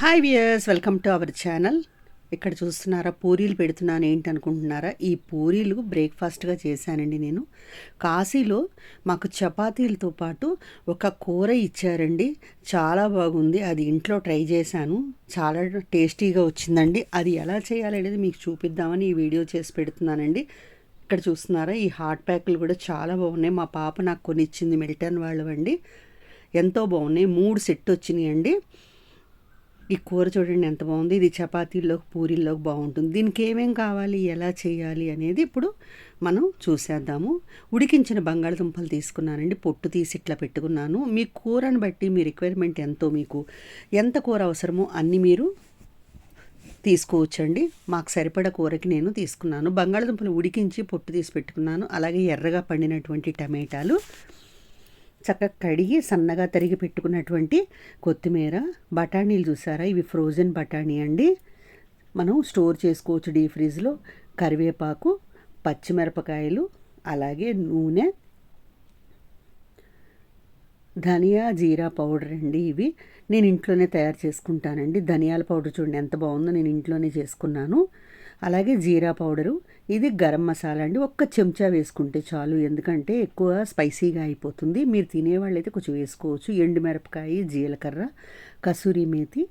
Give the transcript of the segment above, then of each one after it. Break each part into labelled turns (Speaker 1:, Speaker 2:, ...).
Speaker 1: Hi viewers welcome to our channel ఇక్కడ చూస్తున్నారా పూరీలు పెడుతున్నాను ఏంటి అనుకుంటున్నారా ఈ పూరీలు బ్రేక్ఫాస్ట్గా చేశానండి నేను. కాశీలో మాకు చపాతీలతో పాటు ఒక కూర ఇచ్చారండి. చాలా బాగుంది. అది ఇంట్లో ట్రై చేశాను. చాలా టేస్టీగా వచ్చిందండి. అది ఎలా చేయాలనేది మీకు చూపిద్దామని ఈ వీడియో చేసి పెడుతున్నానండి. ఇక్కడ చూస్తున్నారా ఈ హాట్ ప్యాక్లు కూడా చాలా బాగున్నాయి. మా పాప నాకు కొన్ని ఇచ్చింది మిల్టన్ వాళ్ళవండి. ఎంతో బాగున్నాయి. మూడు సెట్ వచ్చినాయండి. ఈ కూర చూడండి ఎంత బాగుంది. ఇది చపాతీల్లోకి పూరీల్లోకి బాగుంటుంది. దీనికి ఏమేం కావాలి ఎలా చేయాలి అనేది ఇప్పుడు మనం చూసేద్దాము. ఉడికించిన బంగాళదుంపలు తీసుకున్నానండి. పొట్టు తీసి ఇట్లా పెట్టుకున్నాను. మీ కూరని బట్టి మీ రిక్వైర్మెంట్ ఎంతో మీకు. ఎంత కూర అవసరమో అన్ని మీరు తీసుకోవచ్చండి. మాకు సరిపడ కూరకి నేను తీసుకున్నాను. బంగాళదుంపలు ఉడికించి పొట్టు తీసి పెట్టుకున్నాను. అలాగే ఎర్రగా పండినటువంటి టమాటాలు. చక్కగా కడిగి సన్నగా తరిగి పెట్టుకున్నటువంటి కొత్తిమీర బఠానీలు చూసారా? ఇవి ఫ్రోజన్ బఠానీ అండి. మనం స్టోర్ చేసుకోవచ్చు డీ ఫ్రిడ్జ్లో కరివేపాకు పచ్చిమిరపకాయలు అలాగే నూనె ధనియా జీరా పౌడర్ అండి ఇవి. నేను ఇంట్లోనే తయారు చేసుకుంటానండి. ధనియాల పౌడర్ చూడండి ఎంత బాగుందో నేను ఇంట్లోనే చేసుకున్నాను. అలాగే జీరా పౌడరు ఇది గరం మసాలా అండి. ఒక్క చెంచా వేసుకుంటే చాలు. ఎందుకంటే ఎక్కువ స్పైసీగా అయిపోతుంది. మీరు తినేవాళ్ళైతే కొంచెం వేసుకోవచ్చు. ఎండుమిరపకాయ జీలకర్ర కసూరి మేతి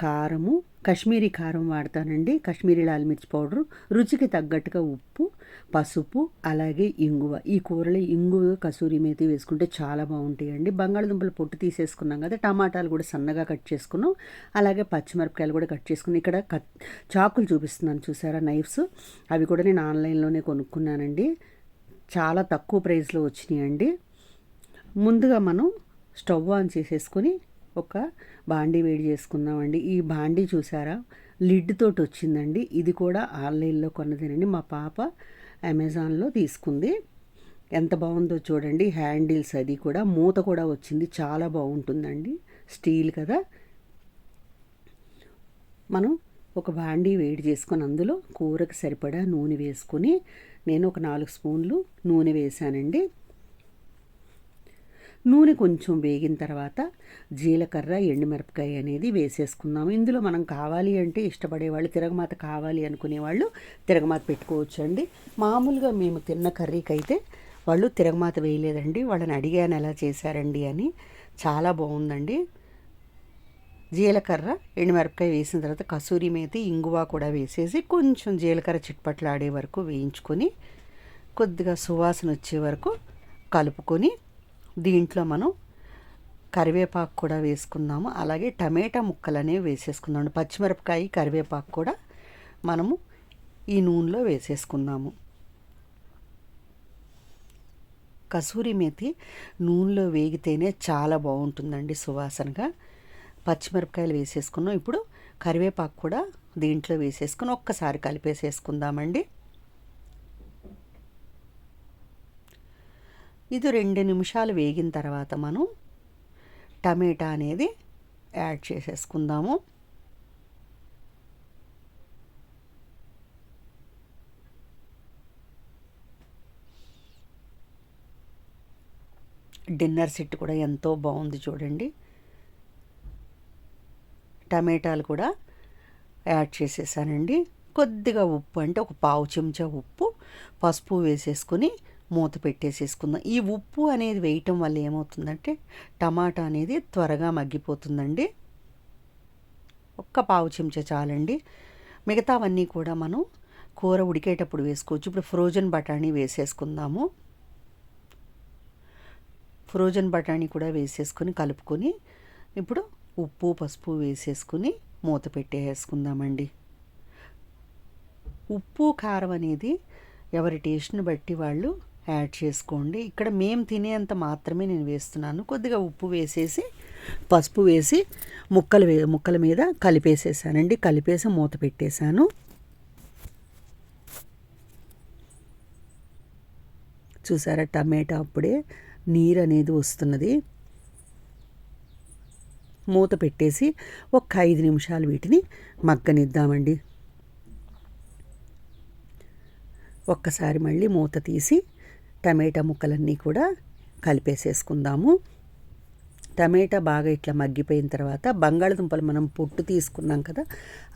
Speaker 1: కారము కాశ్మీరీ కారం వాడతానండి. కాశ్మీరీ లాల్ మిర్చి పౌడరు. రుచికి తగ్గట్టుగా ఉప్పు పసుపు అలాగే ఇంగువ. ఈ కూరలో ఇంగువ కసూరి మేతి వేసుకుంటే చాలా బాగుంటాయండి. బంగాళదుంపలు పొట్టు తీసేసుకున్నాం కదా టమాటాలు కూడా సన్నగా కట్ చేసుకున్నాం. అలాగే పచ్చిమిరపకాయలు కూడా కట్ చేసుకుని ఇక్కడ కట్ చాకులు చూపిస్తున్నాను చూసారా నైఫ్స్? అవి కూడా నేను ఆన్లైన్లోనే కొనుక్కున్నానండి. చాలా తక్కువ ప్రైస్లో వచ్చినాయండి. ముందుగా మనం స్టవ్ ఆన్ చేసేసుకొని ఒక బాండీ వేడి చేసుకున్నామండి. ఈ బాండీ చూసారా? లిడ్ తోటి వచ్చిందండి. ఇది కూడా ఆన్లైన్లో కొన్నదేనండి. మా పాప అమెజాన్లో తీసుకుంది. ఎంత బాగుందో చూడండి. హ్యాండిల్స్ అది కూడా. మూత కూడా వచ్చింది. చాలా బాగుంటుందండి. స్టీల్ కదా. మనం ఒక బాండీ వేడి చేసుకొని అందులో కూరకు సరిపడా నూనె వేసుకొని నేను ఒక నాలుగు స్పూన్లు నూనె వేసానండి నూనె కొంచెం వేగిన తర్వాత జీలకర్ర ఎండుమిరపకాయ అనేది వేసేసుకుందాము. ఇందులో మనం కావాలి అంటే ఇష్టపడే వాళ్ళు తిరగమాత కావాలి అనుకునే వాళ్ళు తిరగమాత పెట్టుకోవచ్చు అండి మామూలుగా మేము తిన్న కర్రీకి అయితే వాళ్ళు తిరగమాత వేయలేదండి. వాళ్ళని అడిగాను ఎలా చేశారండి అని. చాలా బాగుందండి. జీలకర్ర ఎండుమిరపకాయ వేసిన తర్వాత కసూరి మేతి ఇంగువ కూడా వేసేసి కొంచెం జీలకర్ర చిట్పట్లాడే వరకు వేయించుకొని కొద్దిగా సువాసన వచ్చే వరకు కలుపుకొని దీంట్లో మనం కరివేపాకు కూడా వేసుకుందాము. అలాగే టమాటా ముక్కలు అనేవి పచ్చిమిరపకాయ కరివేపాకు కూడా మనము ఈ నూనెలో వేసేసుకుందాము. కసూరి మేతి నూనెలో వేగితేనే చాలా బాగుంటుందండి సువాసనగా. పచ్చిమిరపకాయలు వేసేసుకున్నాం. ఇప్పుడు కరివేపాకు కూడా దీంట్లో వేసేసుకుని ఒక్కసారి కలిపేసేసుకుందామండి. ఇది రెండు నిమిషాలు వేగిన తర్వాత మనం టమాటా అనేది యాడ్ చేసేసుకుందాము. డిన్నర్ సెట్ కూడా ఎంతో బాగుంది చూడండి. టమాటాలు కూడా యాడ్ చేసేసానండి. కొద్దిగా ఉప్పు అంటే ఒక పావు చెంచా ఉప్పు పసుపు వేసేసుకొని మూత పెట్టేసేసుకుందాం. ఈ ఉప్పు అనేది వేయటం వల్ల ఏమవుతుందంటే టమాటా అనేది త్వరగా మగ్గిపోతుందండి. ఒక్క పావు చెంచా చాలండి. మిగతావన్నీ కూడా మనం కూర ఉడికేటప్పుడు వేసుకోవచ్చు. ఇప్పుడు ఫ్రోజన్ బఠానీ వేసేసుకుందాము. ఫ్రోజన్ బఠానీ కూడా వేసేసుకొని కలుపుకొని ఇప్పుడు ఉప్పు పసుపు వేసేసుకుని మూత పెట్టేసుకుందామండి. ఉప్పు కారం అనేది ఎవరి టేస్ట్ని బట్టి వాళ్ళు యాడ్ చేసుకోండి. ఇక్కడ మేము తినేంత మాత్రమే నేను వేస్తున్నాను. కొద్దిగా ఉప్పు వేసేసి పసుపు వేసి ముక్కలు వే ముక్కల మీద కలిపేసేసానండి. కలిపేసి మూత పెట్టేశాను. చూసారా టమాటా అప్పుడే నీరు అనేది వస్తున్నది. మూత పెట్టేసి ఒక ఐదు నిమిషాలు వీటిని మగ్గనిద్దామండి. ఒక్కసారి మళ్ళీ మూత తీసి టమాటా ముక్కలన్నీ కూడా కలిపేసేసుకుందాము. టమాటా బాగా ఇట్లా మగ్గిపోయిన తర్వాత బంగాళదుంపలు మనం పొట్టు తీసుకున్నాం కదా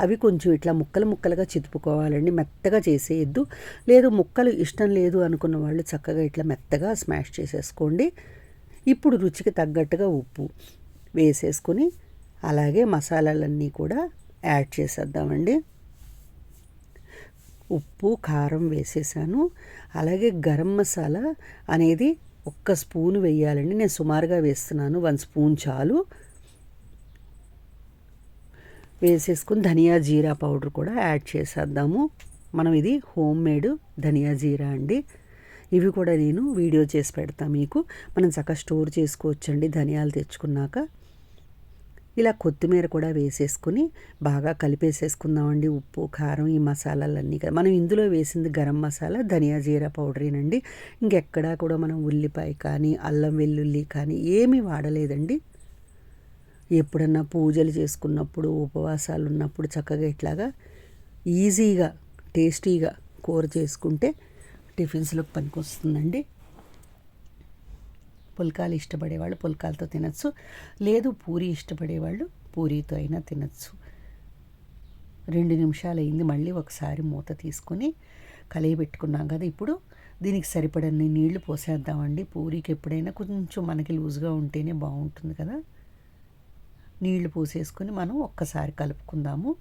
Speaker 1: అవి కొంచెం ఇట్లా ముక్కలు ముక్కలుగా చితుపుకోవాలండి. మెత్తగా చేసేయద్దు. లేదు ముక్కలు ఇష్టం లేదు అనుకున్న వాళ్ళు చక్కగా ఇట్లా మెత్తగా స్మాష్ చేసేసుకోండి. ఇప్పుడు రుచికి తగ్గట్టుగా ఉప్పు వేసేసుకొని అలాగే మసాలాలన్నీ కూడా యాడ్ చేసేద్దామండి. ఉప్పు కారం వేసేసాను. అలాగే గరం మసాలా అనేది ఒక్క స్పూన్ వేయాలండి. నేను సుమారుగా వేస్తున్నాను. వన్ స్పూన్ చాలు. వేసేసుకుని ధనియా జీరా పౌడర్ కూడా యాడ్ చేసేద్దాము. మనం ఇది హోమ్ మేడ్ ధనియా జీరా అండి. ఇవి కూడా నేను వీడియో చేసి పెడతా మీకు. మనం చక్కగా స్టోర్ చేసుకోవచ్చండి ధనియాలు తెచ్చుకున్నాక. ఇలా కొత్తిమీర కూడా వేసేసుకుని బాగా కలిపేసేసుకుందామండి. ఉప్పు కారం ఈ మసాలాలన్నీ మనం ఇందులో వేసింది గరం మసాలా ధనియా జీరా పౌడరేనండి. ఇంకెక్కడా కూడా మనం ఉల్లిపాయ కానీ అల్లం వెల్లుల్లి కానీ ఏమీ వాడలేదండి. ఎప్పుడన్నా పూజలు చేసుకున్నప్పుడు ఉపవాసాలు ఉన్నప్పుడు చక్కగా ఇట్లాగా ఈజీగా టేస్టీగా కూర చేసుకుంటే టిఫిన్స్లోకి పనికొస్తుందండి. పుల్కాలు ఇష్టపడేవాళ్ళు పుల్కాలతో తినచ్చు. లేదు పూరి ఇష్టపడేవాళ్ళు పూరీతో అయినా తినచ్చు. రెండు నిమిషాలు అయింది మళ్ళీ ఒకసారి మూత తీసుకొని కలియబెట్టుకున్నాం కదా ఇప్పుడు. దీనికి సరిపడన్ని నీళ్ళు పోసేద్దామండి. పూరికి ఎప్పుడైనా కొంచెం మనకి లూజ్గా ఉంటేనే బాగుంటుంది కదా. నీళ్ళు పోసేసుకొని మనం ఒక్కసారి కలుపుకుందాము.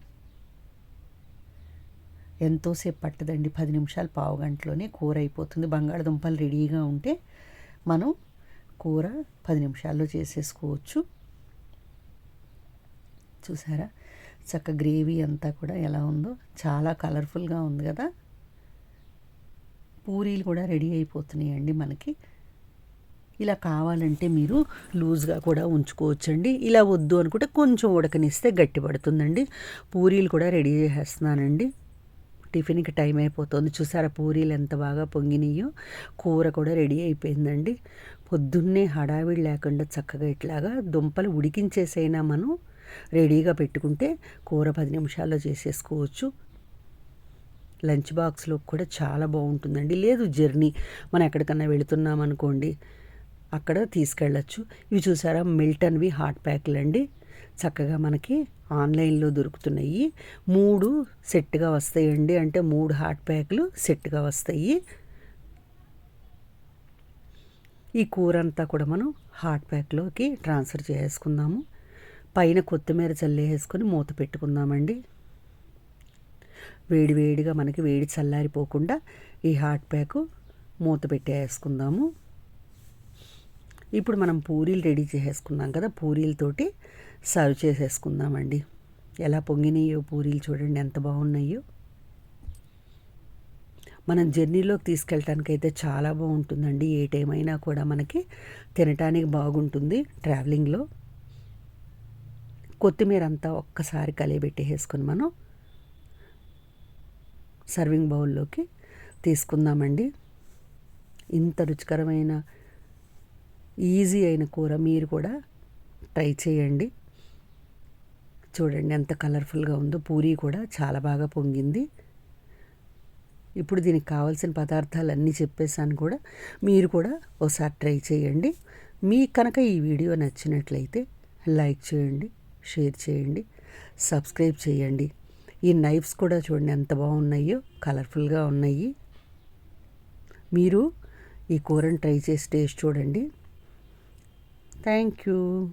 Speaker 1: ఎంతోసేపు పట్టదండి. పది నిమిషాలు పావు గంటలోనే కూర అయిపోతుంది బంగాళదుంపలు రెడీగా ఉంటే మనం కూర పది నిమిషాల్లో చేసేసుకోవచ్చు. చూసారా? చక్క గ్రేవీ అంతా కూడా ఎలా ఉందో చాలా కలర్ఫుల్గా ఉంది కదా? పూరీలు కూడా రెడీ అయిపోతున్నాయండి మనకి. ఇలా కావాలంటే మీరు లూజ్గా కూడా ఉంచుకోవచ్చండి. ఇలా వద్దు అనుకుంటే కొంచెం ఉడకనిస్తే గట్టి పడుతుందండి పూరీలు కూడా రెడీ చేసేస్తున్నానండి. టిఫిన్కి టైం అయిపోతుంది. చూసారా పూరీలు ఎంత బాగా పొంగినాయో? కూర కూడా రెడీ అయిపోయిందండి. పొద్దున్నే హడావిడి లేకుండా చక్కగా ఇట్లాగా దుంపలు ఉడికించేసైనా మనం రెడీగా పెట్టుకుంటే కూర పది నిమిషాల్లో చేసేసుకోవచ్చు. లంచ్ బాక్స్లో కూడా చాలా బాగుంటుందండి. లేదు జర్నీ మనం ఎక్కడికన్నా వెళుతున్నాం అనుకోండి అక్కడ తీసుకెళ్ళచ్చు. ఇవి చూసారా? మిల్టన్వి హాట్ ప్యాక్లు అండి. చక్కగా మనకి ఆన్లైన్లో దొరుకుతున్నాయి. మూడు సెట్గా వస్తాయండి. అంటే మూడు హాట్ ప్యాక్లు సెట్గా వస్తాయి. ఈ కూర అంతా కూడా మనం హాట్ ప్యాక్లోకి ట్రాన్స్ఫర్ చేసుకుందాము. పైన కొత్తిమీర చల్లేసుకొని మూత పెట్టుకుందామండి. వేడి వేడిగా మనకి వేడి చల్లారిపోకుండా ఈ హాట్ ప్యాకు మూత పెట్టేసుకుందాము ఇప్పుడు మనం పూరీలు రెడీ చేసేసుకున్నాం కదా పూరీలతోటి సర్వ్ చేసేసుకుందామండి. ఎలా పొంగినాయో పూరీలు చూడండి ఎంత బాగున్నాయో. మనం జర్నీలోకి తీసుకెళ్ళటానికి అయితే చాలా బాగుంటుందండి. ఏ టైం అయినా కూడా మనకి తినటానికి బాగుంటుంది ట్రావెలింగ్లో. కొత్తిమీర అంతా ఒక్కసారి కలియబెట్టేసుకొని మనం సర్వింగ్ బౌల్లోకి తీసుకుందామండి. ఇంత రుచికరమైన ఈజీ అయిన కూర మీరు కూడా ట్రై చేయండి. చూడండి ఎంత కలర్ఫుల్గా ఉందో. పూరీ కూడా చాలా బాగా పొంగింది. ఇప్పుడు దీనికి కావాల్సిన పదార్థాలు అన్నీ చెప్పేసాను కూడా. మీరు కూడా ఒకసారి ట్రై చేయండి. మీకు కనుక ఈ వీడియో నచ్చినట్లయితే లైక్ చేయండి షేర్ చేయండి సబ్స్క్రైబ్ చేయండి. ఈ నైఫ్స్ కూడా చూడండి ఎంత బాగున్నాయో కలర్ఫుల్గా ఉన్నాయి. మీరు ఈ కూరని ట్రై చేసి టేస్ట్ చూడండి. Thank you.